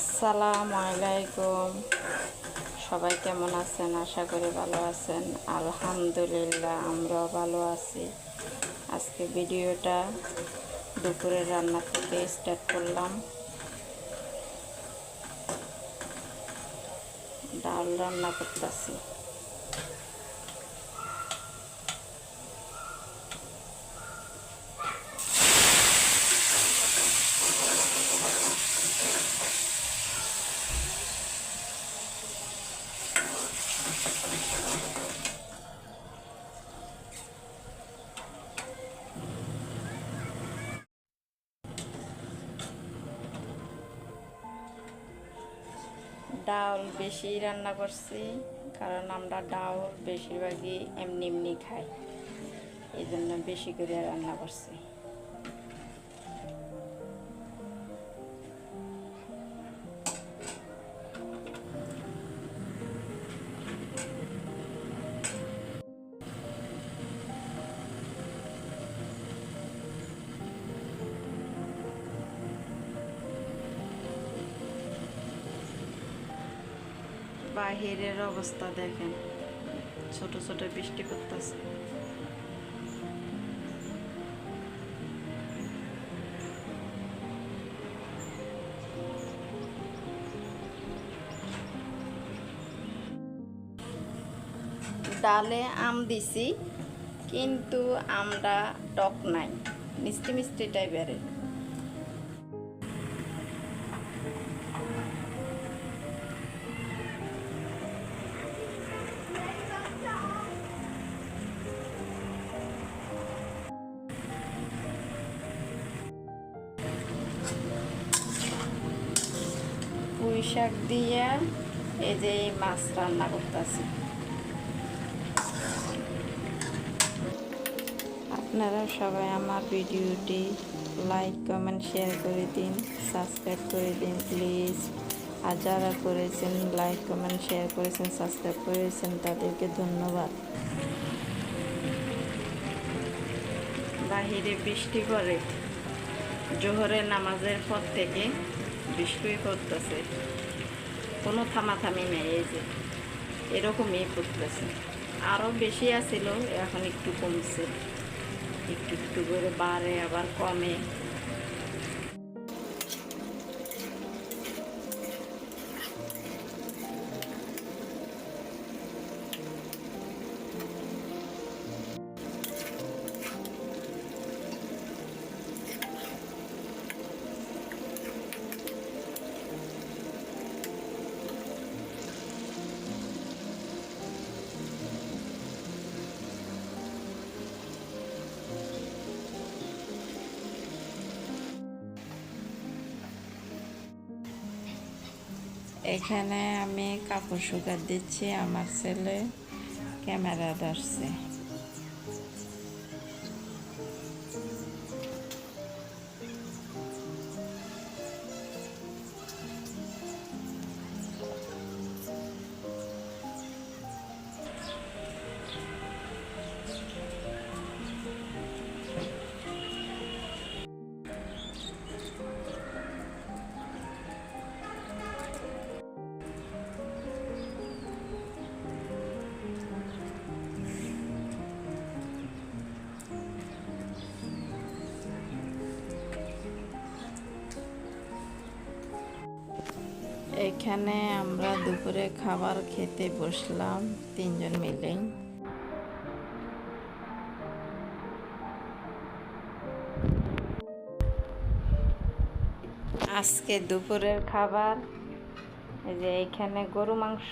আসসালামু আলাইকুম। সবাই কেমন আছেন? আশা করি ভালো আছেন। আলহামদুলিল্লাহ, আমরাও ভালো আছি। আজকে ভিডিওটা দুপুরের রান্না থেকে স্টার্ট করলাম। ডাল রান্না করতেছি। ডাউল বেশি রান্না করছি, কারণ আমরা ডাল বেশিরভাগই এমনি এমনি খাই। এই জন্য বেশি করে রান্না করছি। বাহিরের অবস্থা দেখেন। ছোট ছোট বৃষ্টি পড়তেছে। ডালে আম দিছি, কিন্তু আমরা টক নাই। মিষ্টি মিষ্টি টাইপের পুঁই শাক দিয়ে এই যে এই মাছ রান্না করতেছি। আপনারা সবাই আমার ভিডিওটি লাইক, কমেন্ট, শেয়ার করে দিন, সাবস্ক্রাইব করে দিন, প্লিজ। আর যারা করেছেন লাইক, কমেন্ট, শেয়ার করেছেন, সাবস্ক্রাইব করেছেন, তাদেরকে ধন্যবাদ। বাহিরে বৃষ্টি করে জোহরের নামাজের পর থেকে বৃষ্টি পড়তেছে। কোনো থামাথামি নেই, এই যে এরকমই করতেছে। আরও বেশি আছিল, এখন একটু কমছে। একটু একটু করে বাড়ে, আবার কমে। এখানে আমি কাপড় শুকার দিচ্ছি আমার ছেলে ক্যামেরা ধরছে। এখানে আমরা দুপুরে খাবার খেতে বসলাম, তিনজন মিলে। আজকে দুপুরের খাবার, এই যে এখানে গরু মাংস,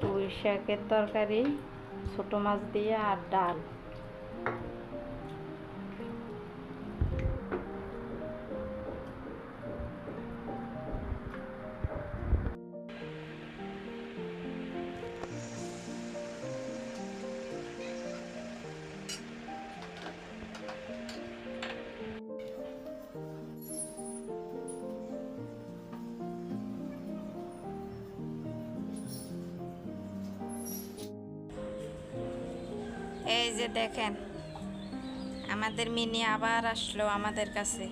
পুঁই শাকের তরকারি, ছোটো মাছ দিয়ে আর ডাল। এই যে দেখেন, আমাদের মিনি আবার আসলো আমাদের কাছে।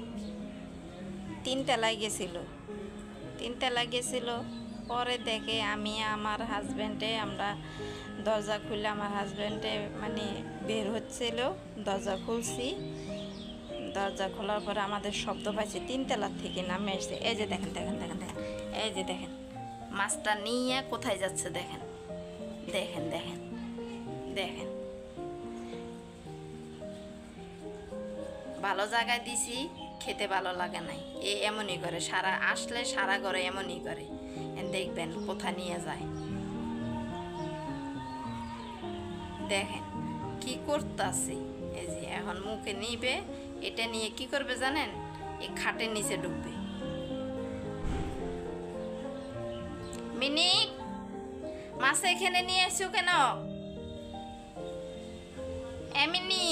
তিনতলায় গেছিল তিনতলায় গেছিল পরে দেখে আমি আমার হাজব্যান্ডে আমরা দরজা খুলে আমার হাজব্যান্ডে মানে বের হচ্ছিল, দরজা খুলছি। দরজা খোলার পরে আমাদের শব্দ পাইছে তিনতলার থেকে নামে এসছে এই যে দেখেন দেখেন দেখেন দেখেন, এই যে দেখেন, মাছটা নিয়ে কোথায় যাচ্ছে দেখেন। দেখেন দেখেন দেখেন। ভালো জায়গায় দিছি, খেতে ভালো লাগে নাই। এ এমনই করে, সারা আসলে সারা ঘরে এমনই করে। দেখবেন কোথা নিয়ে যায়। দেখেন, কি করতেছি। এই যে এখন মুখে নিবে, এটা নিয়ে কি করবে জানেন? এই খাটের নিচে ডুববে মিনি, মাছ এখানে নিয়ে এসো কেন? এমিনি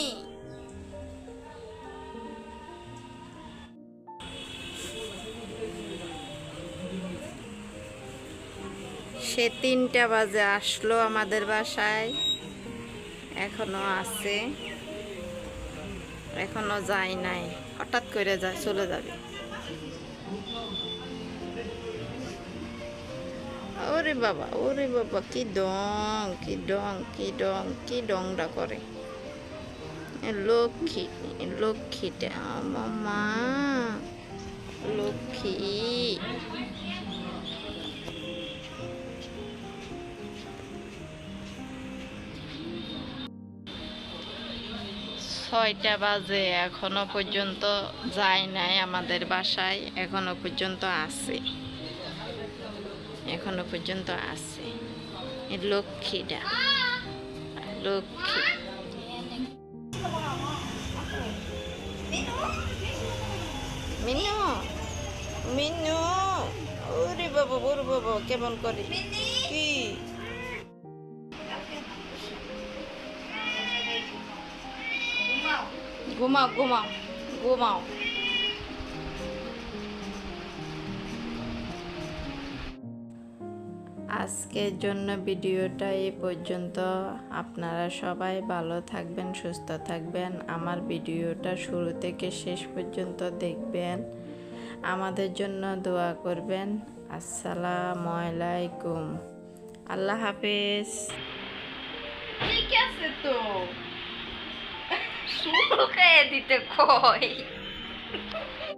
সে তিনটা বাজে আসলো আমাদের বাসায়। এখনও আছে। এখনও যায় নাই। হঠাৎ করে যায়, চলে যাবে। ওরে বাবা ওরে বাবা, কি ডং কি ডং কি ডং, কি ডংটা করে। লক্ষ্মী, লক্ষ্মীটা মা, লক্ষ্মী। ছয়টা বাজে, এখনও পর্যন্ত যায় নাই আমাদের বাসায়, এখনও পর্যন্ত আছে। এখনও পর্যন্ত আছে। লক্ষ্মীটা। লক্ষ্মী। মিনু! মিনু! ওরে বাবা ওরে বাবা, কেমন করে? ঘুমাও ঘুমাও ঘুমাও। আজকের জন্য ভিডিওটা এই পর্যন্ত। আপনারা সবাই ভালো থাকবেন সুস্থ থাকবেন। আমার ভিডিওটা শুরু থেকে শেষ পর্যন্ত দেখবেন। আমাদের জন্য দোয়া করবেন। আসসালামু আলাইকুম। আল্লাহ হাফেজ। ঠিক আছে তো। শুরু দিতে কই?